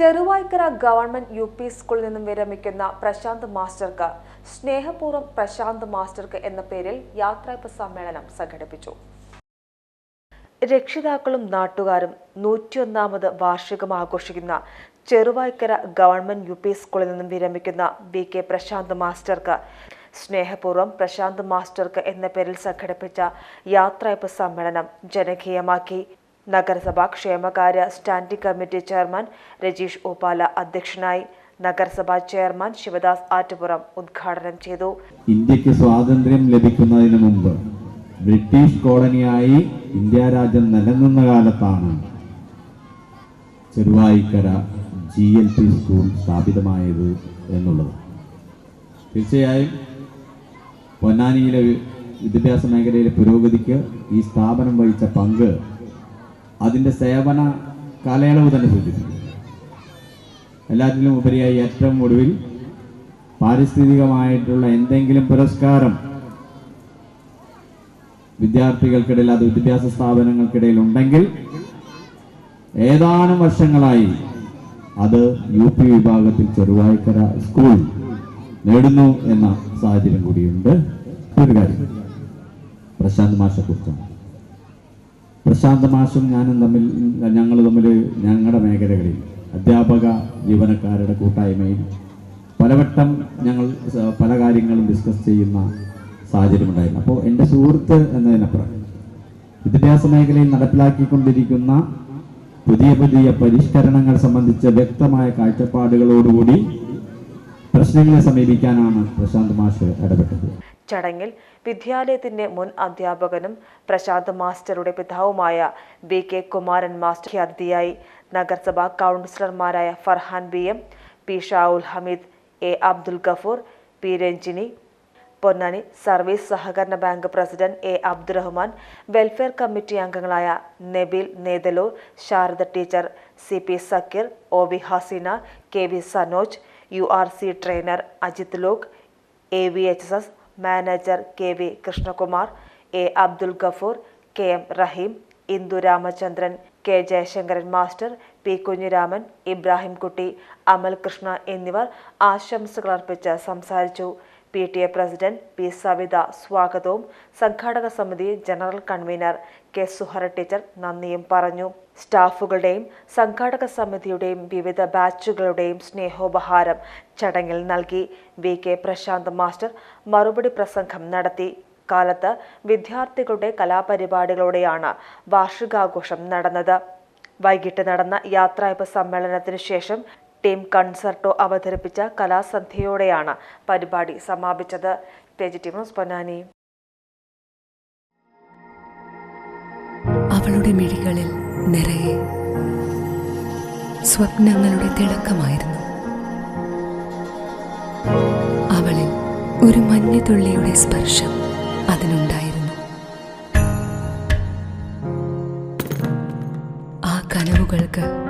Cheruvaikkara government U P സ്കൂളിൽ നിന്നും വിരമിക്കുന്ന പ്രശാന്ത് മാസ്റ്റർക്ക് സ്നേഹപൂർവം പ്രശാന്ത് മാസ്റ്റർക്ക് എന്ന പേരിൽ യാത്രയപ്പ് സമ്മേളനം സംഘടിപ്പിച്ചു. രക്ഷിതാക്കളും നാട്ടുകാരും നൂറ്റിയൊന്നാമത് വാർഷികം ആഘോഷിക്കുന്ന ചെറുവായ്ക്കര ഗവൺമെന്റ് യു പി സ്കൂളിൽ നിന്നും വിരമിക്കുന്ന വി കെ പ്രശാന്ത് മാസ്റ്റർക്ക് സ്നേഹപൂർവം പ്രശാന്ത് മാസ്റ്റർക്ക് എന്ന പേരിൽ സംഘടിപ്പിച്ച യാത്രയപ്പ് സമ്മേളനം ജനകീയമാക്കി. നഗരസഭാ ക്ഷേമകാര്യ സ്റ്റാൻഡിംഗ് കമ്മിറ്റി ചെയർമാൻ രജീഷ് ഓപാല അധ്യക്ഷനായി നഗരസഭാ ചെയർമാൻ ശിവദാസ് ആറ്റുപുറം ഉദ്ഘാടനം ചെയ്തു. ഇന്ത്യയ്ക്ക് സ്വാതന്ത്ര്യം ലഭിക്കുന്നതിന് മുമ്പ് ബ്രിട്ടീഷ് കോളനിയായി ഇന്ത്യ രാജ്യം നിലനിന്ന കാലത്താണ് Cheruvayikkara G L P school സ്ഥാപിതമായത് എന്നുള്ളത്. തീർച്ചയായും പൊന്നാനിയിലെ വിദ്യാഭ്യാസ മേഖലയിലെ പുരോഗതിക്ക് ഈ സ്ഥാപനം വഹിച്ച പങ്ക് അതിന്റെ സേവന കാലയളവ് തന്നെ സൂചിപ്പിക്കും എല്ലാറ്റിലും ഉപരിയായി ഏറ്റവും ഒടുവിൽ പാരിസ്ഥിതികമായിട്ടുള്ള എന്തെങ്കിലും പുരസ്കാരം വിദ്യാർത്ഥികൾക്കിടയിൽ അത് വിദ്യാഭ്യാസ സ്ഥാപനങ്ങൾക്കിടയിൽ ഉണ്ടെങ്കിൽ ഏതാനും വർഷങ്ങളായി അത് യു പി വിഭാഗത്തിൽ ചെറുവായ്ക്കര സ്കൂൾ നേടുന്നു എന്ന സാഹചര്യം കൂടിയുണ്ട്. ഒരു കാര്യം. പ്രശാന്ത് മാഷെ കുറിച്ചാണ്. പ്രശാന്ത് മാഷും ഞാനും തമ്മിൽ ഞങ്ങൾ തമ്മിൽ ഞങ്ങളുടെ മേഖലകളിൽ അധ്യാപക ജീവനക്കാരുടെ കൂട്ടായ്മയിൽ പലവട്ടം ഞങ്ങൾ പല കാര്യങ്ങളും ഡിസ്കസ് ചെയ്യുന്ന സാഹചര്യമുണ്ടായിരുന്നു. അപ്പോൾ എന്റെ സുഹൃത്ത് എന്നതിനപ്പുറം വിദ്യാഭ്യാസ മേഖലയിൽ നടപ്പിലാക്കിക്കൊണ്ടിരിക്കുന്ന പുതിയ പുതിയ പരിഷ്കരണങ്ങൾ സംബന്ധിച്ച വ്യക്തമായ കാഴ്ചപ്പാടുകളോടുകൂടി പ്രശ്നങ്ങളെ സമീപിക്കാനാണ് പ്രശാന്ത് മാഷ് ഇടപെട്ടത്. ചടങ്ങിൽ വിദ്യാലയത്തിന്റെ മുൻ അധ്യാപകനും പ്രശാന്ത് മാസ്റ്ററുടെ പിതാവുമായ ബി കെ കുമാരൻ മാസ്റ്റർ അതിഥിയായി നഗരസഭാ കൗൺസിലർമാരായ Farhan B M P Shaul Hameed A Abdul Gafoor P Ranjini Ponnani service സഹകരണ bank president A Abdurahman welfare committee അംഗങ്ങളായ Nabeel Nethalur Sharada teacher C P Sakeer O V Haseena K V Sanoj U R C trainer Ajith Lok A V H S S manager K V Krishnakumar A Abdul Gafoor K M Raheem Indu Ramachandran K Jayasankaran master P Kunhiraman Ibrahim Kutty Amal Krishna എന്നിവർ ആശംസകൾ അർപ്പിച്ച് സംസാരിച്ചു. P T A president P Savitha സ്വാഗതവും. സംഘാടക സമിതി general convener K Suhara teacher നന്ദിയും പറഞ്ഞു. സ്റ്റാഫുകളുടെയും സംഘാടക സമിതിയുടെയും വിവിധ ബാച്ചുകളുടെയും സ്നേഹോപഹാരം ചടങ്ങിൽ നൽകി. വി കെ പ്രശാന്ത് മാസ്റ്റർ മറുപടി പ്രസംഗം നടത്തി. കാലത്ത് വിദ്യാർത്ഥികളുടെ കലാപരിപാടികളോടെയാണ് വാർഷികാഘോഷം നടന്നത്. വൈകിട്ട് നടന്ന യാത്രായ്പ സമ്മേളനത്തിന് ശേഷം ടീം കൺസർട്ടോ അവതരിപ്പിച്ച കലാസന്ധ്യയോടെയാണ് പരിപാടി സമാപിച്ചത്. പൊന്നാനി. അവളുടെ മിഴികളിൽ നിറയെ സ്വപ്നങ്ങളുടെ തിളക്കമായിരുന്നു. അവളിൽ ഒരു മഞ്ഞുതുള്ളിയുടെ സ്പർശം അതിനുണ്ടായിരുന്നു. ആ കനവുകൾക്ക്